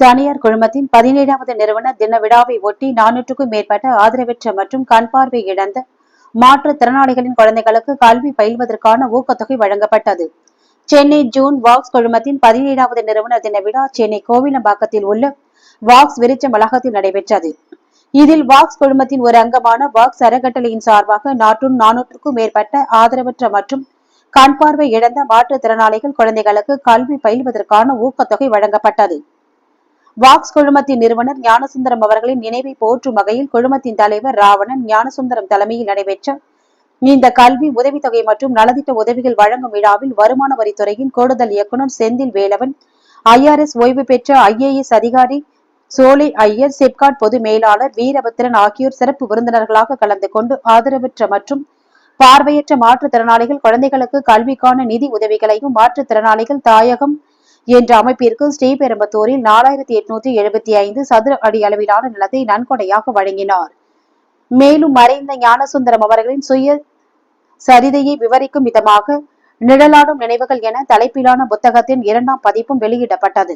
தனியார் குழுமத்தின் பதினேழாவது நிறுவன தின விழாவை ஒட்டி நானூற்றுக்கும் மேற்பட்ட ஆதரவற்ற மற்றும் கண் பார்வை இழந்த மாற்றுத்திறனாளிகளின் குழந்தைகளுக்கு கல்வி பயில்வதற்கான ஊக்கத்தொகை வழங்கப்பட்டது. சென்னை ஜூன் வாக்ஸ் குழுமத்தின் பதினேழாவது நிறுவன தின விழா சென்னை கோவிலம்பாக்கத்தில் உள்ள வாக்ஸ் விருச்சம் வளாகத்தில் நடைபெற்றது. இதில் வாக்ஸ் குழுமத்தின் ஒரு அங்கமான வாக்ஸ் அறக்கட்டளையின் சார்பாக நாற்றும் நானூற்றுக்கும் மேற்பட்ட ஆதரவற்ற மற்றும் கண் பார்வை இழந்த மாற்றுத்திறனாளிகள் குழந்தைகளுக்கு கல்வி பயில்வதற்கான ஊக்கத்தொகை வழங்கப்பட்டது. வாக்ஸ் குழுமத்தின் நிறுவனர் ஞானசுந்தரம் அவர்களின் நினைவை போற்றும் வகையில் குழுமத்தின் தலைவர் ராவணன் ஞானசுந்தரம் தலைமையில் நடைபெற்ற இந்த கல்வி உதவித்தொகை மற்றும் நலத்திட்ட உதவிகள் வழங்கும் விழாவில் வருமான வரித்துறையின் கூடுதல் இயக்குநர் செந்தில் வேலவன் ஐஆர்எஸ் ஓய்வு பெற்ற ஐஏஎஸ் அதிகாரி சோலை ஐயர் சிப்காட் பொது மேலாளர் வீரபத்திரன் ஆகியோர் சிறப்பு விருந்தினர்களாக கலந்து கொண்டு ஆதரவற்ற மற்றும் பார்வையற்ற மாற்றுத்திறனாளிகள் குழந்தைகளுக்கு கல்விக்கான நிதி உதவிகளையும் மாற்றுத்திறனாளிகள் தாயகம் என்ற அமைப்பிற்கு ஸ்ரீபெரும்பத்தூரில் நாலாயிரத்தி எட்நூத்தி எழுபத்தி ஐந்து சதுர அடி அளவிலான நிலத்தை நன்கொடையாக வழங்கினார். மேலும் மறைந்த ஞானசுந்தரம் அவர்களின் சுய சரிதையை விவரிக்கும் விதமாக நிழலாடும் நினைவுகள் என தலைப்பிலான புத்தகத்தின் இரண்டாம் பதிப்பும் வெளியிடப்பட்டது.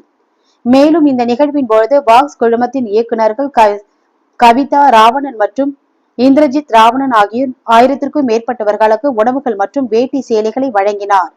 மேலும் இந்த நிகழ்வின் பொழுது பாக்ஸ் குழுமத்தின் இயக்குநர்கள் கவிதா ராவணன் மற்றும் இந்திரஜித் ராவணன் ஆகியோர் ஆயிரத்திற்கும் மேற்பட்டவர்களுக்கு உணவுகள் மற்றும் வேட்டி சேலைகளை வழங்கினார்.